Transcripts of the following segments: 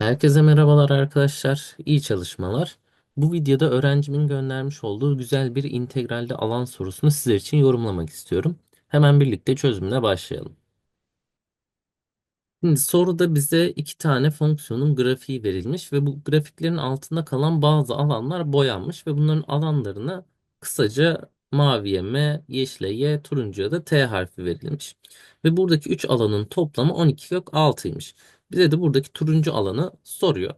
Herkese merhabalar arkadaşlar. İyi çalışmalar. Bu videoda öğrencimin göndermiş olduğu güzel bir integralde alan sorusunu sizler için yorumlamak istiyorum. Hemen birlikte çözümüne başlayalım. Şimdi soruda bize iki tane fonksiyonun grafiği verilmiş ve bu grafiklerin altında kalan bazı alanlar boyanmış ve bunların alanlarına kısaca maviye M, yeşile Y, turuncuya da T harfi verilmiş. Ve buradaki 3 alanın toplamı 12 kök 6'ymış. Bize de buradaki turuncu alanı soruyor.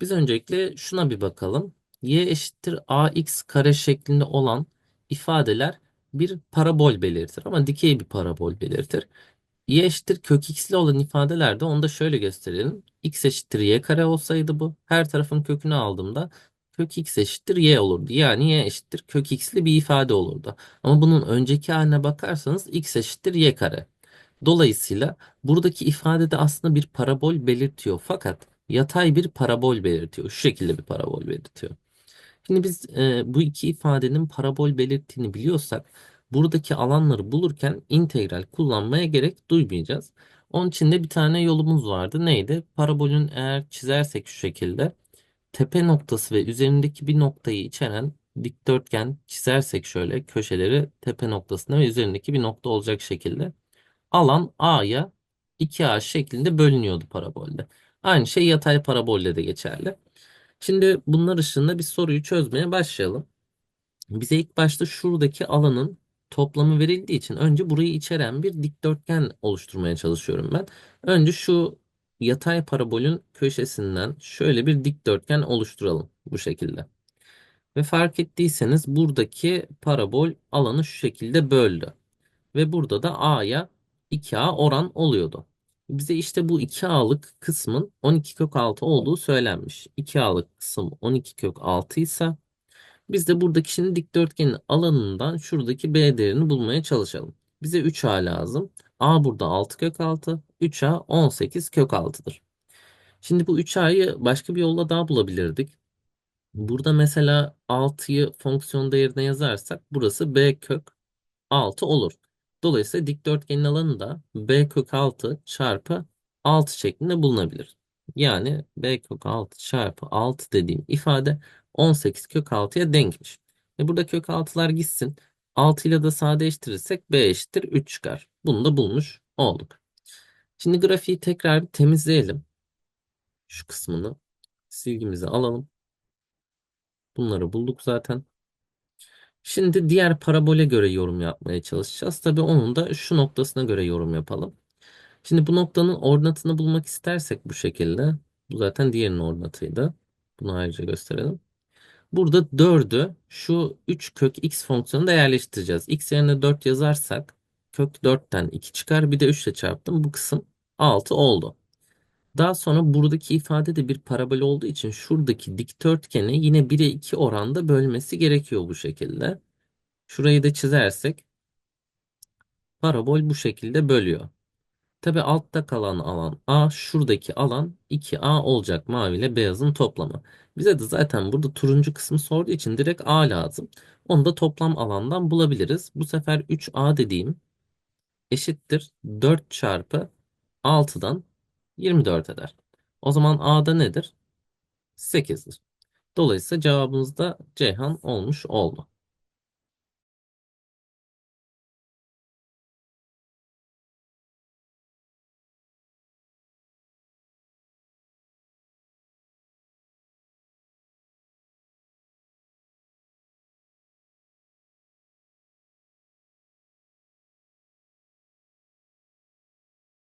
Biz öncelikle şuna bir bakalım. Y eşittir ax kare şeklinde olan ifadeler bir parabol belirtir ama dikey bir parabol belirtir y eşittir kök x'li olan ifadelerde onu da şöyle gösterelim. x eşittir y kare olsaydı bu her tarafın kökünü aldığımda kök x eşittir y olurdu. Yani y eşittir kök x'li bir ifade olurdu. Ama bunun önceki haline bakarsanız x eşittir y kare. Dolayısıyla buradaki ifadede aslında bir parabol belirtiyor fakat yatay bir parabol belirtiyor. Şu şekilde bir parabol belirtiyor. Şimdi biz e, bu iki ifadenin parabol belirttiğini biliyorsak buradaki alanları bulurken integral kullanmaya gerek duymayacağız. Onun için de bir tane yolumuz vardı. Neydi? Parabolün eğer çizersek şu şekilde tepe noktası ve üzerindeki bir noktayı içeren dikdörtgen çizersek şöyle köşeleri tepe noktasına ve üzerindeki bir nokta olacak şekilde alan A'ya 2A şeklinde bölünüyordu parabolde. Aynı şey yatay parabolde de geçerli. Şimdi bunlar ışığında bir soruyu çözmeye başlayalım. Bize ilk başta şuradaki alanın toplamı verildiği için önce burayı içeren bir dikdörtgen oluşturmaya çalışıyorum ben. Önce şu yatay parabolün köşesinden şöyle bir dikdörtgen oluşturalım bu şekilde. Ve fark ettiyseniz buradaki parabol alanı şu şekilde böldü. Ve burada da A'ya 2A oran oluyordu. Bize işte bu 2A'lık kısmın 12 kök 6 olduğu söylenmiş. 2A'lık kısım 12 kök 6 ise biz de buradaki şimdi dikdörtgenin alanından şuradaki B değerini bulmaya çalışalım. Bize 3A lazım. A burada 6 kök 6. 3A 18 kök 6'dır. Şimdi bu 3A'yı başka bir yolla daha bulabilirdik. Burada mesela 6'yı fonksiyon değerine yazarsak burası B kök 6 olur. Dolayısıyla dikdörtgenin alanı da b kök 6 çarpı 6 şeklinde bulunabilir. Yani b kök 6 çarpı 6 dediğim ifade 18 kök 6'ya denkmiş. E burada kök 6'lar gitsin. 6 ile de sadeleştirirsek b eşittir 3 çıkar. Bunu da bulmuş olduk. Şimdi grafiği tekrar bir temizleyelim. Şu kısmını silgimizi alalım. Bunları bulduk zaten. Şimdi diğer parabole göre yorum yapmaya çalışacağız. Tabii onun da şu noktasına göre yorum yapalım. Şimdi bu noktanın ordinatını bulmak istersek bu şekilde. Bu zaten diğerinin ordinatıydı. Bunu ayrıca gösterelim. Burada 4'ü şu 3 kök x fonksiyonunda yerleştireceğiz. x yerine 4 yazarsak kök 4'ten 2 çıkar. Bir de 3 ile çarptım. Bu kısım 6 oldu. Daha sonra buradaki ifade de bir parabol olduğu için şuradaki dikdörtgeni yine 1'e 2 oranda bölmesi gerekiyor bu şekilde. Şurayı da çizersek parabol bu şekilde bölüyor. Tabi altta kalan alan A, şuradaki alan 2A olacak mavi ile beyazın toplamı. Bize de zaten burada turuncu kısmı sorduğu için direkt A lazım. Onu da toplam alandan bulabiliriz. Bu sefer 3A dediğim eşittir 4 çarpı 6'dan 24 eder. O zaman A'da nedir? 8'dir. Dolayısıyla cevabımız da Ceyhan olmuş oldu.